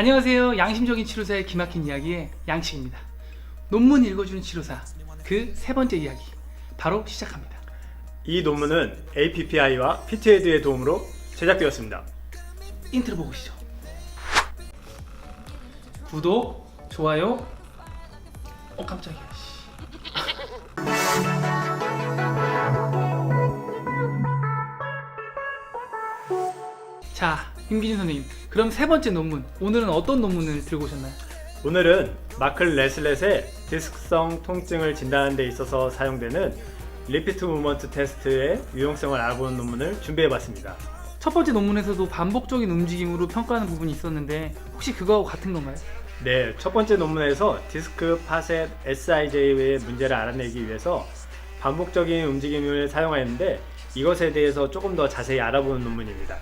안녕하세요. 양심적인 치료사의 기막힌 이야기의 양식입니다. 논문 읽어주는 치료사 그 세 번째 이야기 바로 시작합니다. 이 논문은 APPI와 피트헤드의 도움으로 제작되었습니다. 인트로 보시죠. 구독, 좋아요. 어 깜짝이야. 씨. 자, 임기진 선생님. 그럼 세 번째 논문. 오늘은 어떤 논문을 들고 오셨나요? 오늘은 마클 레슬렛의 디스크성 통증을 진단하는 데 있어서 사용되는 리피트 무먼트 테스트의 유용성을 알아보는 논문을 준비해봤습니다. 첫 번째 논문에서도 반복적인 움직임으로 평가하는 부분이 있었는데 혹시 그거하고 같은 건가요? 네, 첫 번째 논문에서 디스크 파셋 SIJ의 문제를 알아내기 위해서 반복적인 움직임을 사용하였는데 이것에 대해서 조금 더 자세히 알아보는 논문입니다.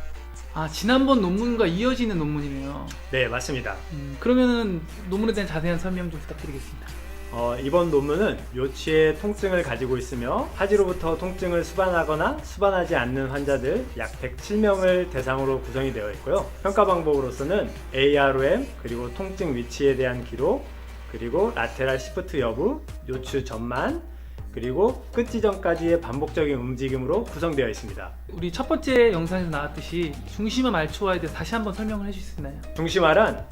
아 지난번 논문과 이어지는 논문이네요. 네, 맞습니다. 음, 그러면은 논문에 대한 자세한 설명 좀 부탁드리겠습니다. 어, 이번 논문은 요치의 통증을 가지고 있으며 하지로부터 통증을 수반하거나 수반하지 않는 환자들 약 107명을 대상으로 구성이 되어 있고요. 평가 방법으로서는 AROM 그리고 통증 위치에 대한 기록 그리고 라테랄 시프트 여부, 요추 전만 그리고 끝 지점까지의 반복적인 움직임으로 구성되어 있습니다. 우리 첫 번째 영상에서 나왔듯이 중심화 말초화에 대해서 다시 한번 설명을 해주실 수 있나요? 중심화란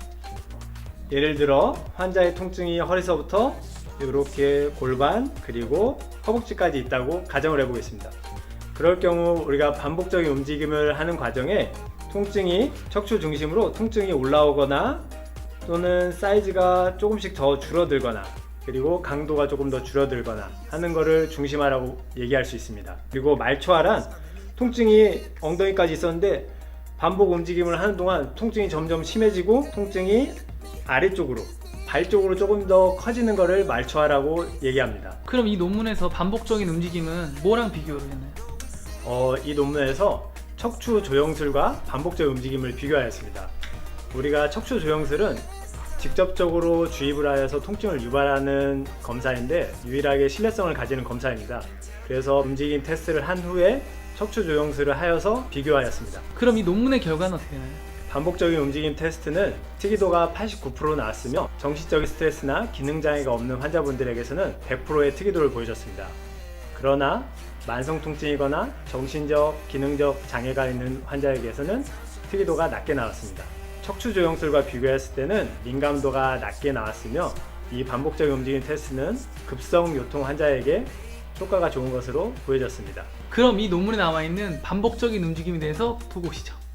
예를 들어 환자의 통증이 허리서부터 이렇게 골반 그리고 허벅지까지 있다고 가정을 해보겠습니다. 그럴 경우 우리가 반복적인 움직임을 하는 과정에 통증이 척추 중심으로 통증이 올라오거나 또는 사이즈가 조금씩 더 줄어들거나 그리고 강도가 조금 더 줄어들거나 하는 것을 중심화라고 얘기할 수 있습니다. 그리고 말초화란 통증이 엉덩이까지 있었는데 반복 움직임을 하는 동안 통증이 점점 심해지고 통증이 아래쪽으로 발 쪽으로 조금 더 커지는 것을 말초화라고 얘기합니다. 그럼 이 논문에서 반복적인 움직임은 뭐랑 비교를 했나요? 어, 이 논문에서 척추 조영술과 반복적 움직임을 비교하였습니다. 우리가 척추 조영술은 직접적으로 주입을 하여서 통증을 유발하는 검사인데 유일하게 신뢰성을 가지는 검사입니다. 그래서 움직임 테스트를 한 후에 척추 조영술을 하여서 비교하였습니다. 그럼 이 논문의 결과는 어떻게 되나요? 반복적인 움직임 테스트는 특이도가 89% 나왔으며 정신적인 스트레스나 기능 장애가 없는 환자분들에게서는 100%의 특이도를 보여줬습니다. 그러나 만성 통증이거나 정신적, 기능적 장애가 있는 환자에게서는 특이도가 낮게 나왔습니다. 척추 조영술과 비교했을 때는 민감도가 낮게 나왔으며 이 반복적인 움직임 테스트는 급성 요통 환자에게 효과가 좋은 것으로 보여졌습니다. 그럼 이 논문에 나와 있는 반복적인 움직임에 대해서 보고 오시죠.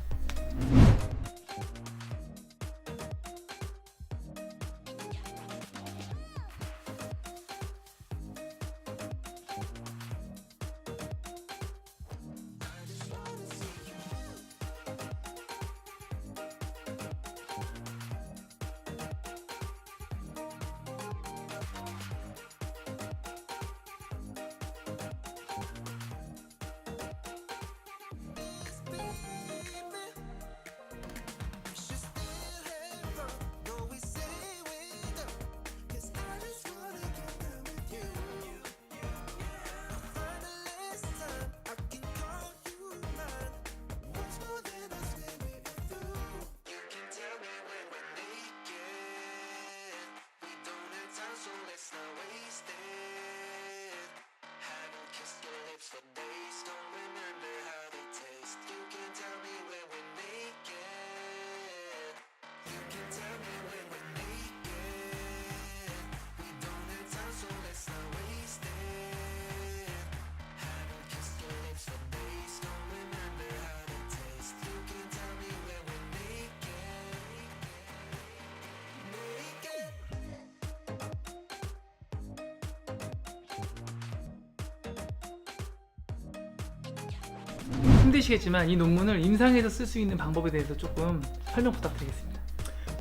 힘드시겠지만 이 논문을 임상에서 쓸 수 있는 방법에 대해서 조금 설명 부탁드리겠습니다.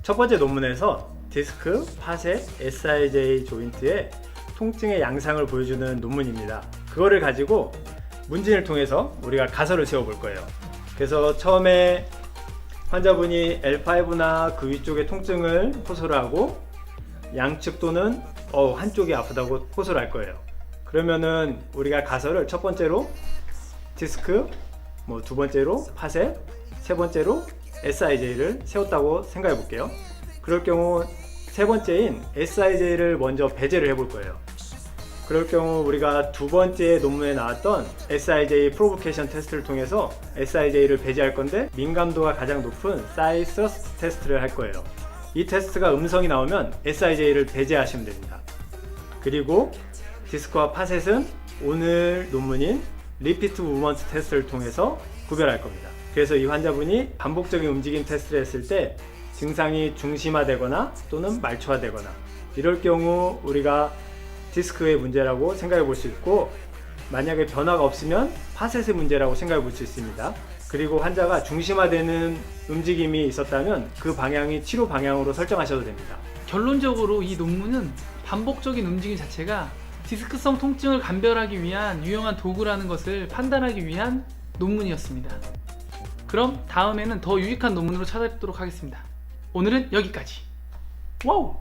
첫 번째 논문에서 디스크, 파셋, SIJ 조인트의 통증의 양상을 보여주는 논문입니다. 그거를 가지고 문진을 통해서 우리가 가설을 세워볼 거예요. 그래서 처음에 환자분이 L5나 그 위쪽의 통증을 호소를 하고 양측 또는 어, 한쪽이 아프다고 호소를 할 거예요. 그러면은 우리가 가설을 첫 번째로 디스크, 뭐 두 번째로 파셋, 세 번째로 SIJ를 세웠다고 생각해 볼게요. 그럴 경우 세 번째인 SIJ를 먼저 배제를 해볼 거예요. 그럴 경우 우리가 두 번째 논문에 나왔던 SIJ 프로보케이션 테스트를 통해서 SIJ를 배제할 건데 민감도가 가장 높은 사이 스러스트 테스트를 할 거예요. 이 테스트가 음성이 나오면 SIJ를 배제하시면 됩니다. 그리고 디스크와 파셋은 오늘 논문인 리피트 무먼트 테스트를 통해서 구별할 겁니다. 그래서 이 환자분이 반복적인 움직임 테스트를 했을 때 증상이 중심화되거나 또는 말초화되거나 이럴 경우 우리가 디스크의 문제라고 생각해 볼 수 있고 만약에 변화가 없으면 파셋의 문제라고 생각해 볼 수 있습니다. 그리고 환자가 중심화되는 움직임이 있었다면 그 방향이 치료 방향으로 설정하셔도 됩니다. 결론적으로 이 논문은 반복적인 움직임 자체가 디스크성 통증을 감별하기 위한 유용한 도구라는 것을 판단하기 위한 논문이었습니다. 그럼 다음에는 더 유익한 논문으로 찾아뵙도록 하겠습니다. 오늘은 여기까지. 와우!